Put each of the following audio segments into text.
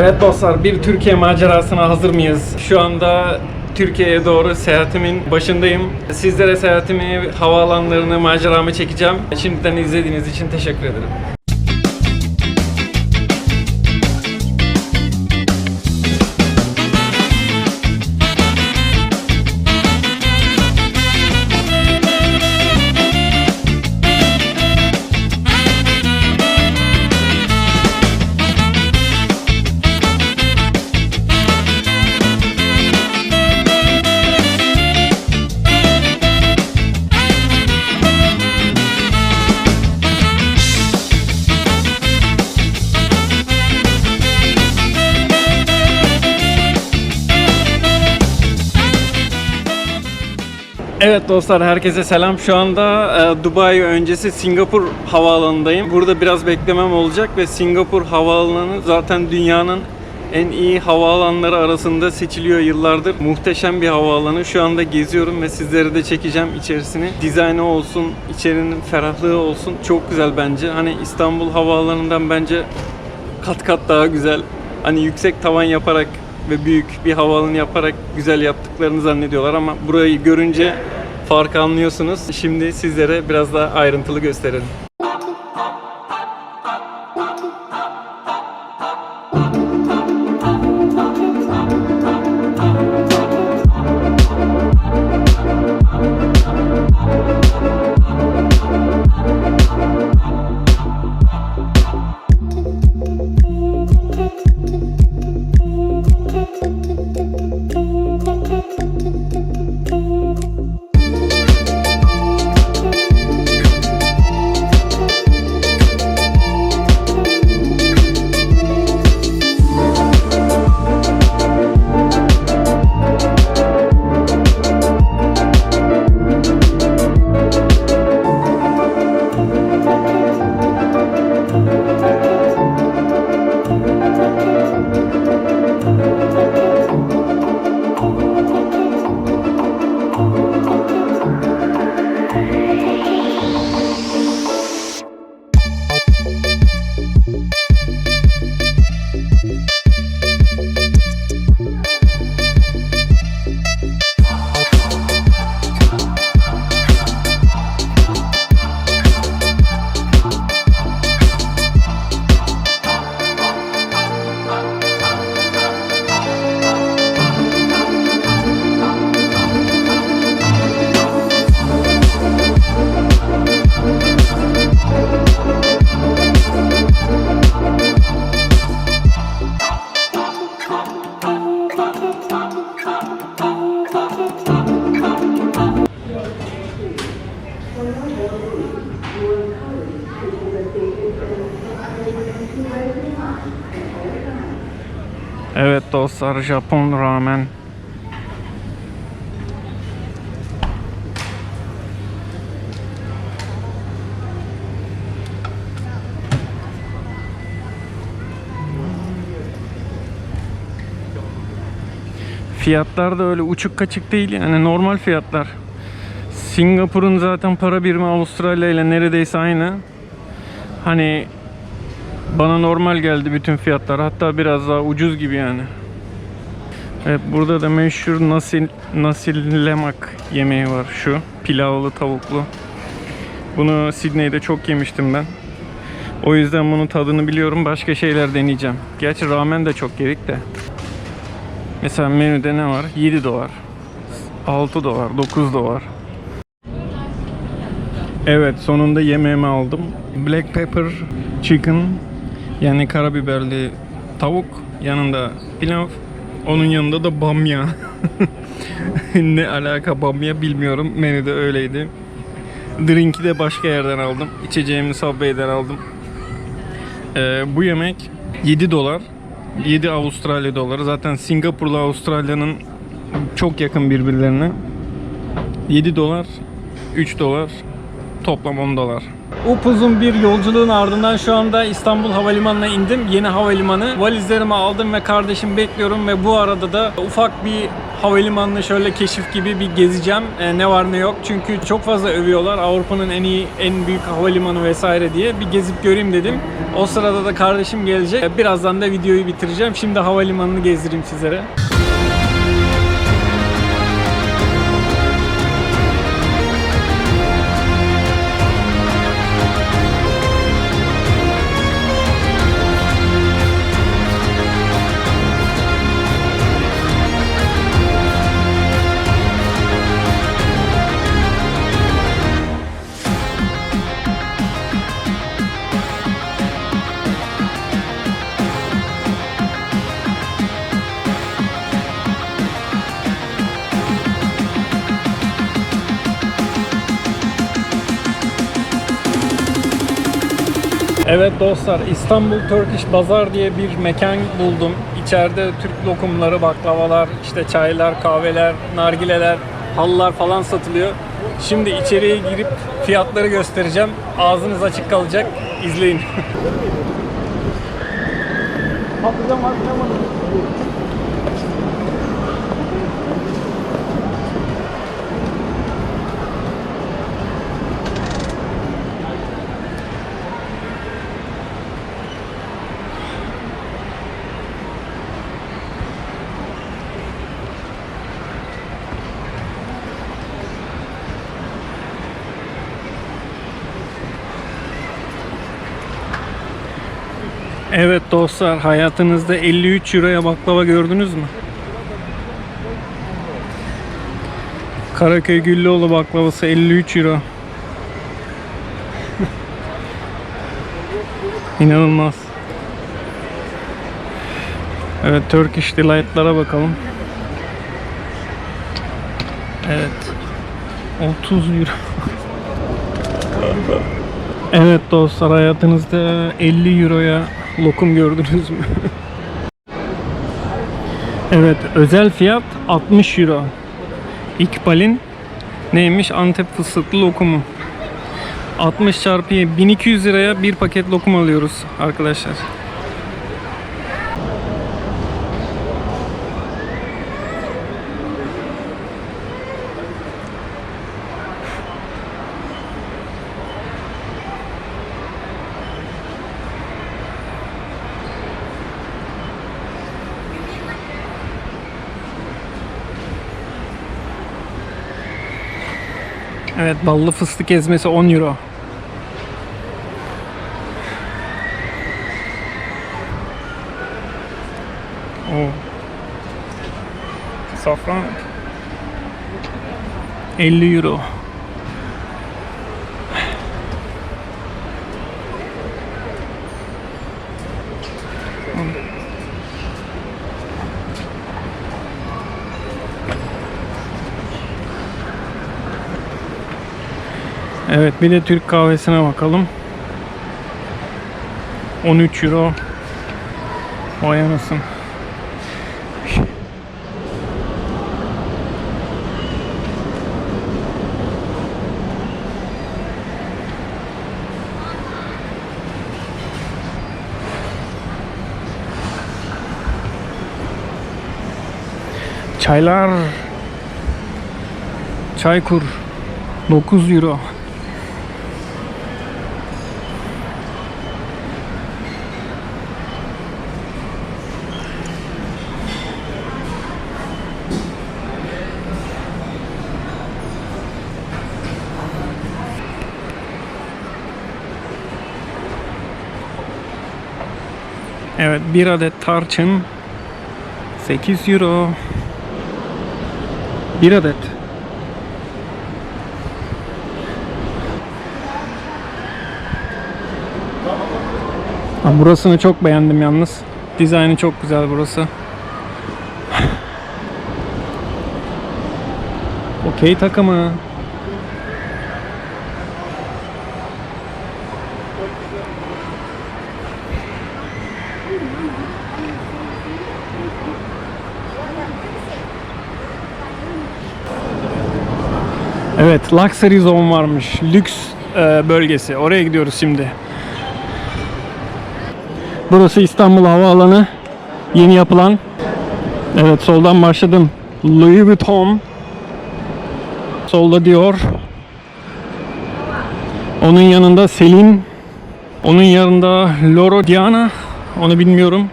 Evet dostlar bir Türkiye macerasına hazır mıyız? Şu anda Türkiye'ye doğru seyahatimin başındayım. Sizlere seyahatimi, havaalanlarını, maceramı çekeceğim. Şimdiden izlediğiniz için teşekkür ederim. Evet dostlar herkese selam. Şu anda e, Dubai öncesi Singapur havaalanındayım. Burada biraz beklemem olacak ve Singapur havaalanı zaten dünyanın en iyi havaalanları arasında seçiliyor yıllardır. Muhteşem bir havaalanı. Şu anda geziyorum ve sizlere de çekeceğim içerisini. Dizaynı olsun, içerinin ferahlığı olsun. Çok güzel bence. Hani İstanbul havaalanından bence kat kat daha güzel. Hani yüksek tavan yaparak ve büyük bir havaalanı yaparak güzel yaptıklarını zannediyorlar ama burayı görünce farkı anlıyorsunuz. Şimdi sizlere biraz daha ayrıntılı gösterelim. Evet dostlar Japon ramen. Fiyatlar da öyle uçuk kaçık değil yani normal fiyatlar. Singapur'un zaten para birimi Avustralya ile neredeyse aynı. Hani bana normal geldi bütün fiyatlar. Hatta biraz daha ucuz gibi yani. Evet burada da meşhur nasil, nasil yemeği var şu. Pilavlı tavuklu. Bunu Sydney'de çok yemiştim ben. O yüzden bunun tadını biliyorum. Başka şeyler deneyeceğim. Gerçi ramen de çok yedik de. Mesela menüde ne var? 7 dolar. 6 dolar, 9 dolar. Evet sonunda yemeğimi aldım. Black pepper chicken yani karabiberli tavuk yanında pilav onun yanında da bamya. ne alaka bamya bilmiyorum. Menüde öyleydi. Drink'i de başka yerden aldım. İçeceğimi Subway'den aldım. Ee, bu yemek 7 dolar. 7 Avustralya doları. Zaten Singapur'la Avustralya'nın çok yakın birbirlerine. 7 dolar, 3 dolar, Toplam 10 dolar. Upuzun bir yolculuğun ardından şu anda İstanbul Havalimanı'na indim. Yeni havalimanı. Valizlerimi aldım ve kardeşim bekliyorum ve bu arada da ufak bir havalimanını şöyle keşif gibi bir gezeceğim. Ee, ne var ne yok. Çünkü çok fazla övüyorlar. Avrupa'nın en iyi, en büyük havalimanı vesaire diye. Bir gezip göreyim dedim. O sırada da kardeşim gelecek. Ee, Birazdan da videoyu bitireceğim. Şimdi havalimanını gezdireyim sizlere. Evet dostlar İstanbul Turkish Bazar diye bir mekan buldum. İçeride Türk lokumları, baklavalar, işte çaylar, kahveler, nargileler, halılar falan satılıyor. Şimdi içeriye girip fiyatları göstereceğim. Ağzınız açık kalacak. İzleyin. Evet dostlar hayatınızda 53 euroya baklava gördünüz mü? Karaköy Güllüoğlu baklavası 53 euro. İnanılmaz. Evet Turkish Delight'lara bakalım. Evet. 30 euro. Evet dostlar hayatınızda 50 euroya lokum gördünüz mü? evet özel fiyat 60 euro. İkbal'in neymiş Antep fıstıklı lokumu. 60 çarpı 1200 liraya bir paket lokum alıyoruz arkadaşlar. Evet ballı fıstık ezmesi 10 euro. Oo. Safran 50 euro. Evet bir de Türk kahvesine bakalım. 13 euro. Vay anasın. Çaylar. Çaykur. 9 euro. Evet bir adet tarçın 8 euro. Bir adet. Ha, burasını çok beğendim yalnız. Dizaynı çok güzel burası. Okey takımı. Evet, Luxury Zone varmış. Lüks e, bölgesi. Oraya gidiyoruz şimdi. Burası İstanbul Havaalanı. Yeni yapılan. Evet soldan başladım. Louis Vuitton. Solda Dior. Onun yanında Celine. Onun yanında Loro Diana. Onu bilmiyorum.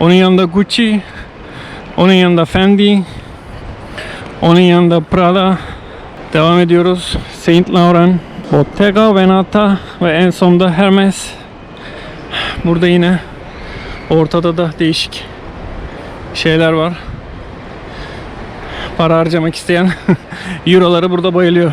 Onun yanında Gucci. Onun yanında Fendi. Onun yanında Prada. Devam ediyoruz. Saint Laurent. Bottega Veneta ve en sonunda Hermes. Burada yine ortada da değişik şeyler var. Para harcamak isteyen Euroları burada bayılıyor.